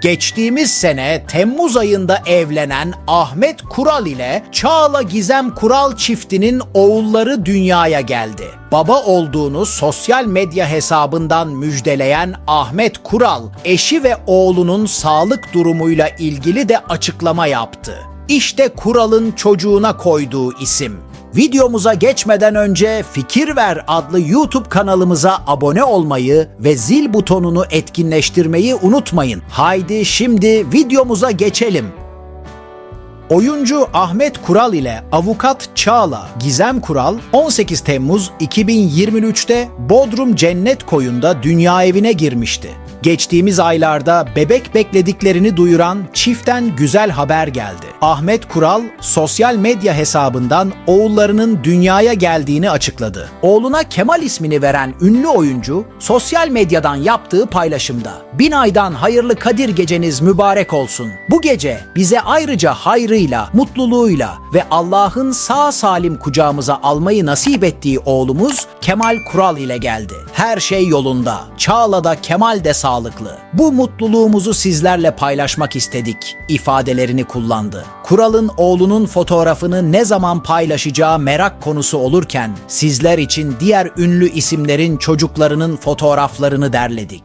Geçtiğimiz sene Temmuz ayında evlenen Ahmet Kural ile Çağla Gizem Kural çiftinin oğulları dünyaya geldi. Baba olduğunu sosyal medya hesabından müjdeleyen Ahmet Kural, eşi ve oğlunun sağlık durumuyla ilgili de açıklama yaptı. İşte Kural'ın çocuğuna koyduğu isim. Videomuza geçmeden önce Fikir Ver adlı YouTube kanalımıza abone olmayı ve zil butonunu etkinleştirmeyi unutmayın. Haydi şimdi videomuza geçelim. Oyuncu Ahmet Kural ile avukat Çağla Gizem Kural 18 Temmuz 2023'te Bodrum Cennet Koyu'nda dünya evine girmişti. Geçtiğimiz aylarda bebek beklediklerini duyuran çiften güzel haber geldi. Ahmet Kural sosyal medya hesabından oğullarının dünyaya geldiğini açıkladı. Oğluna Kemal ismini veren ünlü oyuncu sosyal medyadan yaptığı paylaşımda Bin aydan hayırlı Kadir geceniz mübarek olsun. Bu gece bize ayrıca hayrıyla, mutluluğuyla ve Allah'ın sağ salim kucağımıza almayı nasip ettiği oğlumuz Kemal Kural ile geldi. Her şey yolunda. Çağla'da Kemal de sağlıklı. Bu mutluluğumuzu sizlerle paylaşmak istedik ifadelerini kullandı. Kural'ın oğlunun fotoğrafını ne zaman paylaşacağı merak konusu olurken sizler için diğer ünlü isimlerin çocuklarının fotoğraflarını derledik.